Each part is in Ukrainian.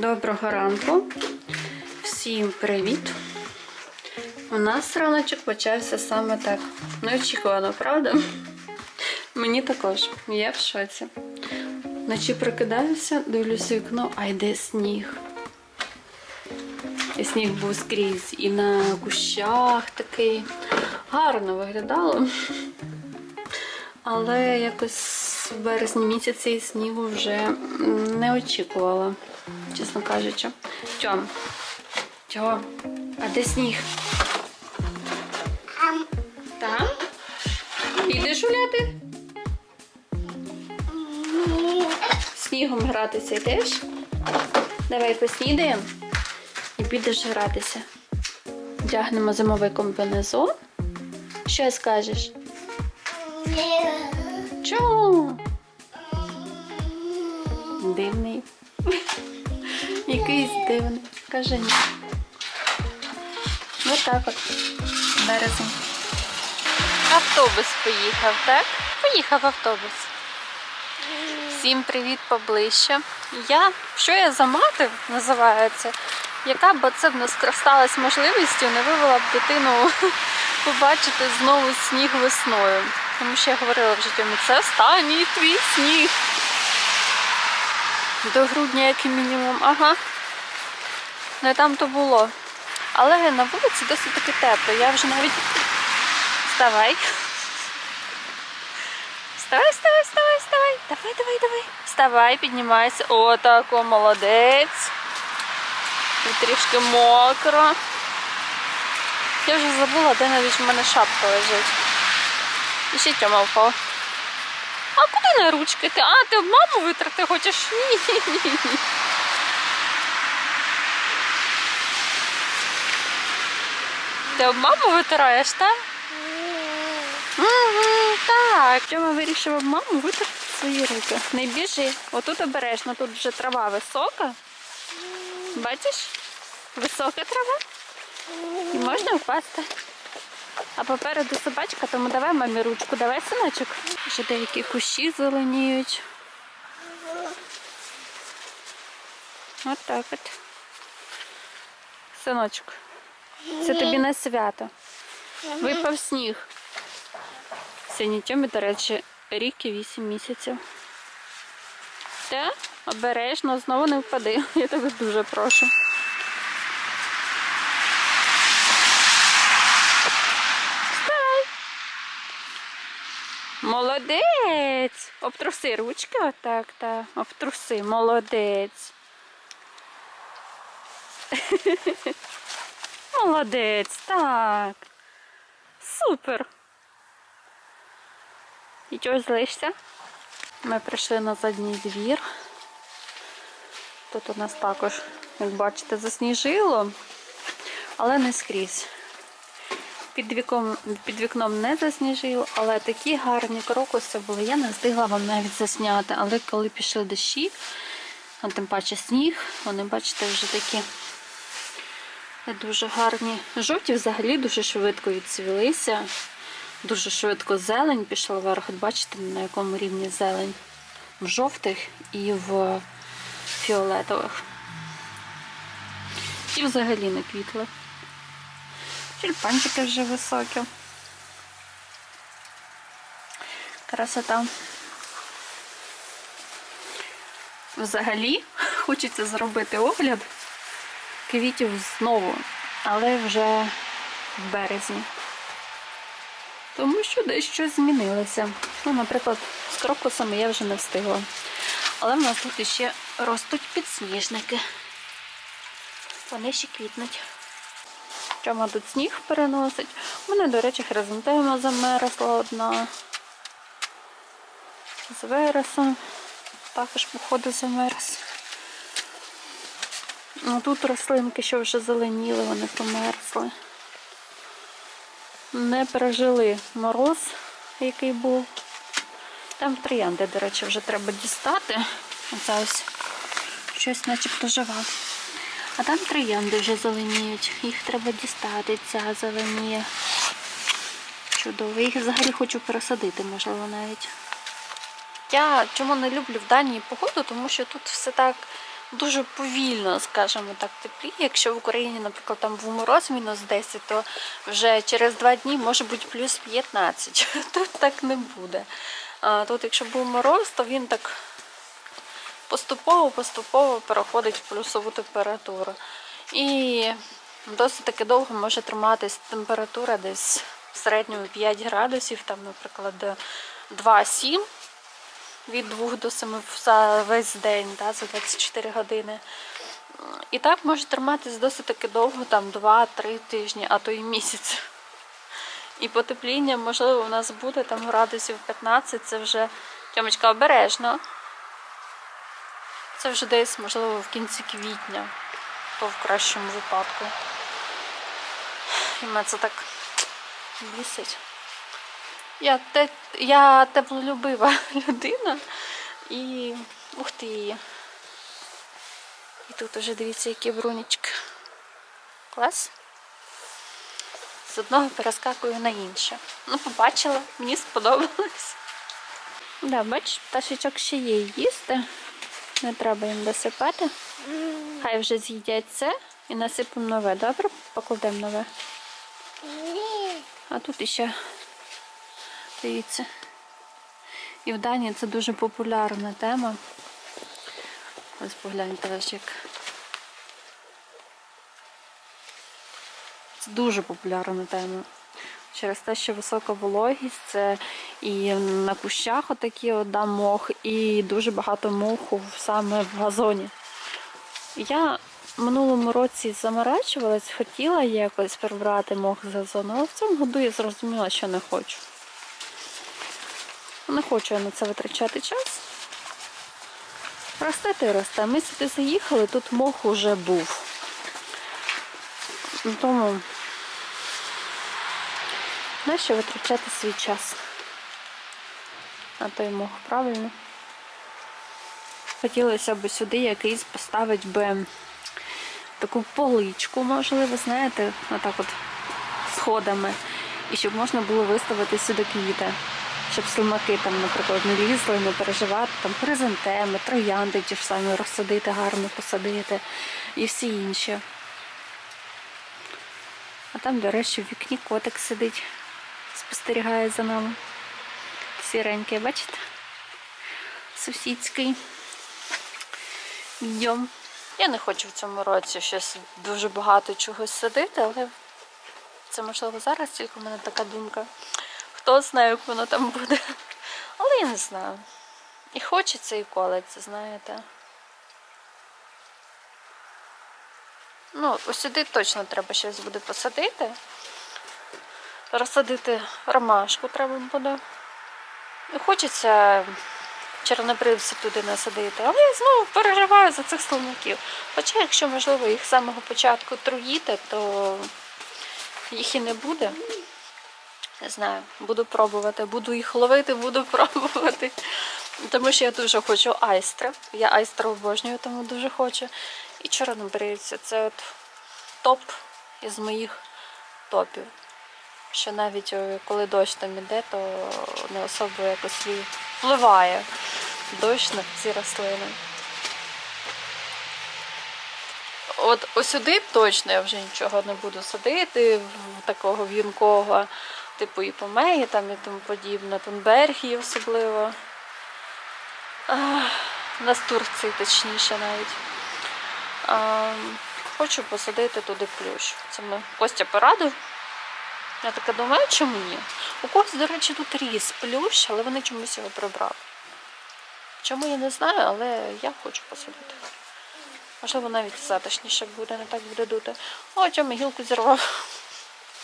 Доброго ранку. Всім привіт. У нас раночок почався саме так. Неочікувано, правда? Мені також. Я в шоці. Вночі прокидаюся, дивлюся вікно, а йде сніг. І сніг був скрізь і на кущах такий. Гарно виглядало. Але якось в березні місяці снігу вже не очікувала, чесно кажучи. Тьом, Тьом, а де сніг? Там? Підеш гуляти? Снігом гратися йдеш? Давай поснідаємо і підеш гратися. Вдягнемо зимовий комбінезон. Що скажеш? Чому? Дивний. Якийсь дивний. Каже ні. Ось так от. Березень. Автобус поїхав, так? Поїхав автобус. Всім привіт поближче. Я, що я за мати називається, яка б це в нас скористалась можливістю, не вивела б дитину побачити знову сніг весною. Тому що я говорила вже Тьомі, це останній твій сніг. До грудня, як і мінімум, ага. Не там то було. Але на вулиці досить таки тепло. Я вже навіть. Вставай. Вставай, вставай, вставай, вставай. Давай, давай, давай. Вставай, піднімайся. О, тако, молодець. І трішки мокро. Я вже забула, де навіть в мене шапка лежить. І ще Тьома впав. А куди на ручки ти? А, ти маму витрати хочеш? Ні, ні, ні. Ти об маму витираєш, так? Угу, так. Тьома вирішив об маму витерти свої руки. Не біжи. Отут обережно, тут вже трава висока. Бачиш? Висока трава. І можна впасти. А попереду собачка, тому давай мамі ручку, давай синочок. Вже деякі кущі зеленіють. От так от. Синочок, це тобі на свято. Випав сніг. Сьогодні Тьомі, до речі, рік і вісім місяців. Та обережно, знову не впади. Я тебе дуже прошу. Молодець! Обтруси ручки отак, так. Обтруси, молодець. Молодець, так. Супер. І чого злишся? Ми прийшли на задній двір. Тут у нас також, як бачите, засніжило, але не скрізь. Під віком, під вікном не засніжило, але такі гарні крокуси були. Я не встигла вам навіть засняти. Але коли пішли дощі, а тим паче сніг, вони, бачите, вже такі дуже гарні. Жовті взагалі дуже швидко відцвілися. Дуже швидко зелень пішла вверх. От Бачите, на якому рівні зелень? В жовтих і в фіолетових. І взагалі не квітли. Тюльпанчики вже високі. Красота. Взагалі хочеться зробити огляд квітів знову, але вже в березні. Тому що дещо змінилося. Ну, наприклад, з крокусами я вже не встигла. Але в нас тут ще ростуть підсніжники. Вони ще квітнуть. Чому тут сніг переносить? У мене, до речі, хризантема замерзла одна. З вересом також, походу, замерз. Ну, тут рослинки, що вже зеленіли, вони померзли. Не пережили мороз, який був. Там троянди, до речі, вже треба дістати. Оце ось щось начебто жива. А там троянди вже зеленіють. Їх треба дістати. Ця зеленіє. Чудово. Їх взагалі хочу пересадити, можливо, навіть. Я чому не люблю в Данії погоду, тому що тут все так дуже повільно, скажімо так, тепліє. Якщо в Україні, наприклад, там був мороз мінус 10, то вже через два дні може бути плюс 15. Тут так не буде. Тут, якщо був мороз, то він так поступово-поступово переходить в плюсову температуру. І досить таки довго може триматись температура десь в середньому 5 градусів, там, наприклад, 2-7 від 2 до 7 за весь день, да, за 24 години. І так може триматись досить таки довго, там 2-3 тижні, а то й місяць. І потепління, можливо, у нас буде там градусів 15, це вже Тьомочка обережно. Це вже десь, можливо, в кінці квітня, то в кращому випадку. І мене це так бісить. Я, те, я теплолюбива людина і ух ти її. І тут уже дивіться, які брунічки. Клас. З одного перескакую на інше. Ну, побачила, мені сподобалось. Да, бач, пташечок ще є їсти. Не треба їм досипати. Хай вже з'їдять це і насипемо нове. Добре? Покладемо нове. А тут іще, дивіться. І в Данії це дуже популярна тема. Ось погляньте ось як. Це дуже популярна тема. Через те, що висока вологість, це і на кущах отакі от, мох, і дуже багато моху саме в газоні. Я минулому році заморачувалась, хотіла якось прибрати мох з газону, але в цьому году я зрозуміла, що не хочу. Не хочу я на це витрачати час. Росте ти росте. Ми сюди заїхали, тут мох уже був. Тому Нащо витрачати свій час? На той мох, правильно? Хотілося б сюди якийсь поставити би таку поличку, можливо, знаєте, отак от сходами. І щоб можна було виставити сюди квіти. Щоб слимаки там, наприклад, не лізли, не переживати, там хризантеми, троянди ті ж самі розсадити, гарно посадити і всі інші. А там, до речі, в вікні котик сидить спостерігає за нами. Сіренький, бачите? Сусідський. Йдем. Я не хочу в цьому році щось дуже багато чогось садити, але це можливо зараз тільки в мене така думка. Хто знає, як воно там буде. Але я не знаю. І хочеться, і колеться, знаєте. Ну, ось сюди точно треба щось буде посадити. Розсадити ромашку треба буде. Хочеться чорнобривці туди насадити, але я знову переживаю за цих слонаків. Хоча, якщо, можливо, їх з самого початку труїти, то їх і не буде. Не знаю, буду пробувати, буду їх ловити, буду пробувати. Тому що я дуже хочу айстри. Я айстри обожнюю, тому дуже хочу. І чорнобривці. Це от топ із моїх топів що навіть е, коли дощ там іде, то не особо якось впливає дощ на ці рослини. От ось сюди точно я вже нічого не буду садити, такого в'юнкого, типу і помеї там і тому подібне, Тонбергії особливо. А, Настурції точніше навіть. Хочу посадити туди плющ. Це ми Костя порадив. Я така думаю, чому ні? У когось, до речі, тут ріс плющ, але вони чомусь його прибрали. Чому я не знаю, але я хочу посадити. Можливо, навіть затишніше буде, не так буде дути. О, чому гілку зірвав.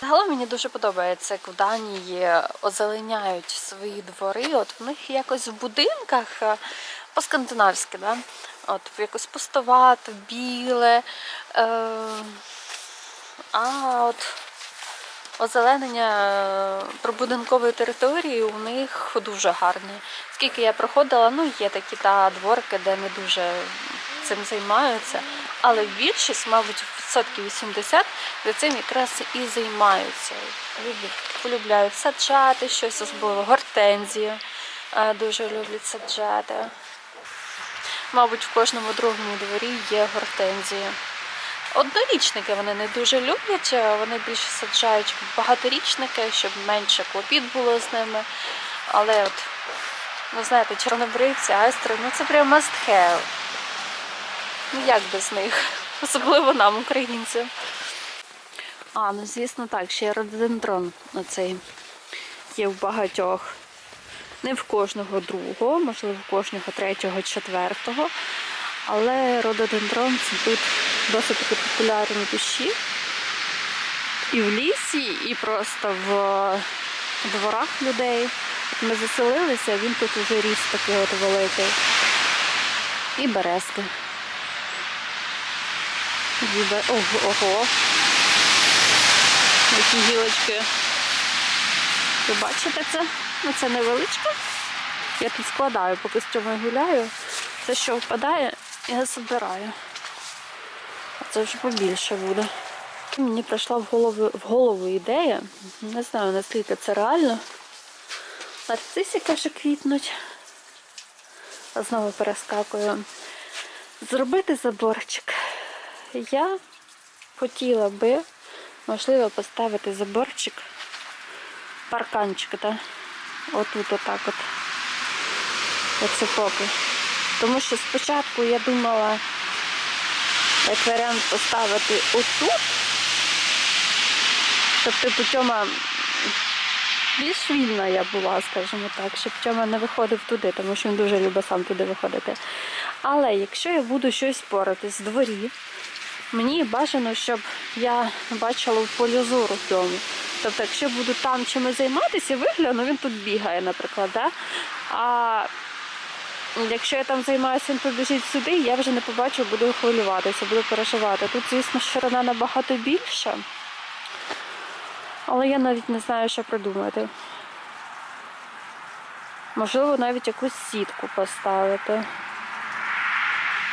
Загалом мені дуже подобається, як в Данії озеленяють свої двори. От в них якось в будинках е, по-скандинавськи, да? От якось пустовато, біле. Е, А от озеленення е, прибудинкової території у них дуже гарні. Скільки я проходила, ну є такі та дворки, де не дуже цим займаються, але більшість, мабуть, відсотків 80 за цим якраз і займаються. Полюбляють саджати щось, особливо гортензію. Дуже люблять саджати. Мабуть, в кожному другому дворі є гортензії. Однорічники вони не дуже люблять, вони більше саджають багаторічники, щоб менше клопіт було з ними. Але от, ну знаєте, чорнобривці, айстри, ну це прям must have. Ну як без них? Особливо нам, українцям. А, ну звісно так, ще рододендрон оцей є в багатьох. Не в кожного другого, можливо, в кожного третього, четвертого. Але рододендрон це тут досить популярні кущі. І в лісі, і просто в дворах людей. Ми заселилися, він тут вже ріс такий от великий. І березки. Дві Ого, ого. Які гілочки. Ви бачите це? Ну це невеличка. Я тут складаю, поки з чому гуляю. Це що впадає, я забираю. Це вже побільше буде. Мені прийшла в голову, в голову ідея. Не знаю, наскільки це реально. Нарцисики вже квітнуть. Знову перескакую. Зробити заборчик. Я хотіла би, можливо, поставити заборчик, парканчик, так? Отут отак от. Оце поки. Тому що спочатку я думала, як поставити отут. Тобто по Тьома більш вільна я була, скажімо так, щоб Тьома не виходив туди, тому що він дуже любить сам туди виходити. Але якщо я буду щось поратись в дворі, мені бажано, щоб я бачила в полі зору Тьому. Тобто, якщо буду там чимось займатися, вигляну, він тут бігає, наприклад. Да? А якщо я там займаюся, він побіжить сюди, я вже не побачу, буду хвилюватися, буду переживати. Тут, звісно, ширина набагато більша. Але я навіть не знаю, що придумати. Можливо, навіть якусь сітку поставити.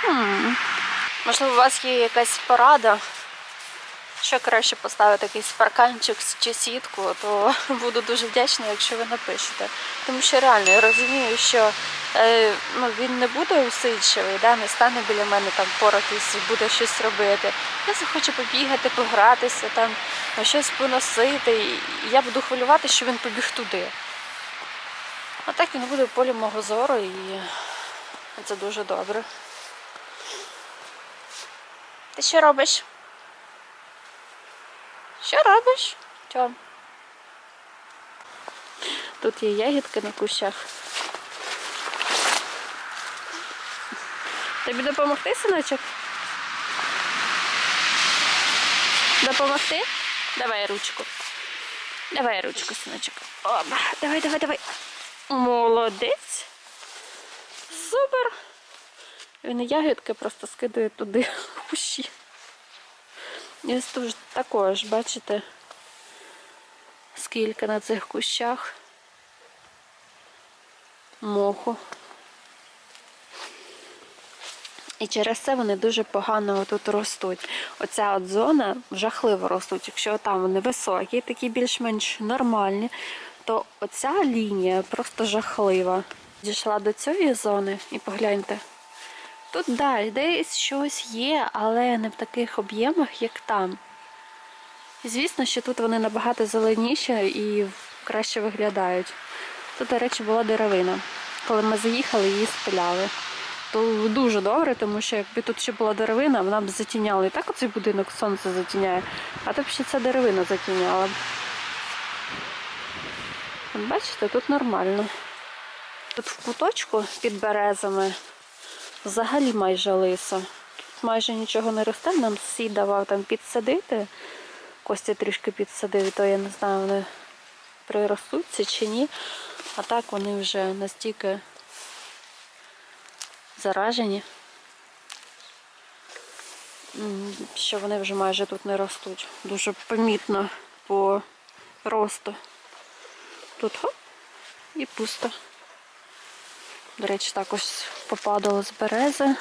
Хм. Можливо, у вас є якась порада, що краще поставити якийсь парканчик чи сітку, то буду дуже вдячна, якщо ви напишете. Тому що реально я розумію, що е, ну, він не буде усидчивий, да, не стане біля мене там поратись, буде щось робити. Я захочу побігати, погратися, там, щось поносити. І я буду хвилювати, що він побіг туди. А так він буде в полі мого зору і це дуже добре. Ти що робиш? Що робиш? Тьом? Тут є ягідки на кущах. Тобі допомогти, синочок? Допомогти? Давай ручку. Давай ручку, синочок. Оба. Давай, давай, давай. Молодець. Супер. Він ягідки просто скидає туди в кущі. Ось тут також, бачите, скільки на цих кущах моху. І через це вони дуже погано тут ростуть. Оця от зона жахливо ростуть. Якщо там вони високі, такі більш-менш нормальні, то оця лінія просто жахлива. Дійшла до цієї зони і погляньте. Тут далі десь щось є, але не в таких об'ємах, як там. Звісно, що тут вони набагато зеленіші і краще виглядають. Тут, до речі, була деревина. Коли ми заїхали, її спиляли. То дуже добре, тому що якби тут ще була деревина, вона б затіняла. І так оцей будинок сонце затіняє, а тут ще ця деревина затіняла. б. От Бачите, тут нормально. Тут в куточку під березами взагалі майже лисо. Тут майже нічого не росте, нам сусід давав там підсадити. Костя трішки підсадив, то я не знаю, вони приростуться чи ні. А так вони вже настільки заражені, що вони вже майже тут не ростуть. Дуже помітно по росту. Тут хоп і пусто. До речі, також попадало з берези.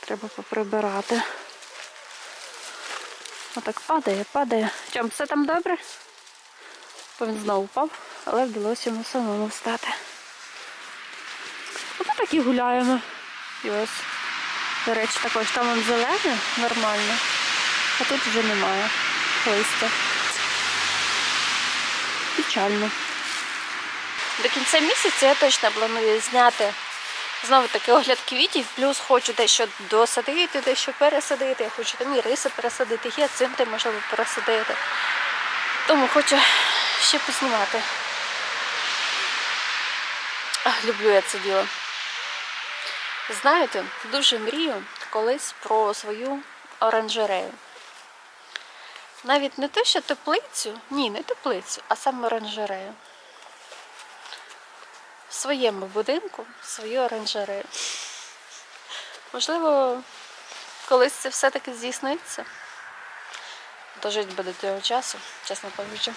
Треба поприбирати. Отак падає, падає. Чом, все там добре? Бо він знову впав, але вдалося йому самому встати. Ото так і гуляємо. І ось, до речі, також там он зелене, нормально, а тут вже немає листя. Печально. До кінця місяця я точно планую зняти знову таки огляд квітів, плюс хочу дещо досадити, дещо пересадити. Я хочу там і риси пересадити, гіацинти можливо пересадити. Тому хочу ще познімати. Ах, люблю я це діло. Знаєте, дуже мрію колись про свою оранжерею. Навіть не те, що теплицю, ні, не теплицю, а саме оранжерею. Своєму будинку свою оранжерею. Можливо, колись це все-таки здійсниться. Дожить би до того часу, чесно кажучи.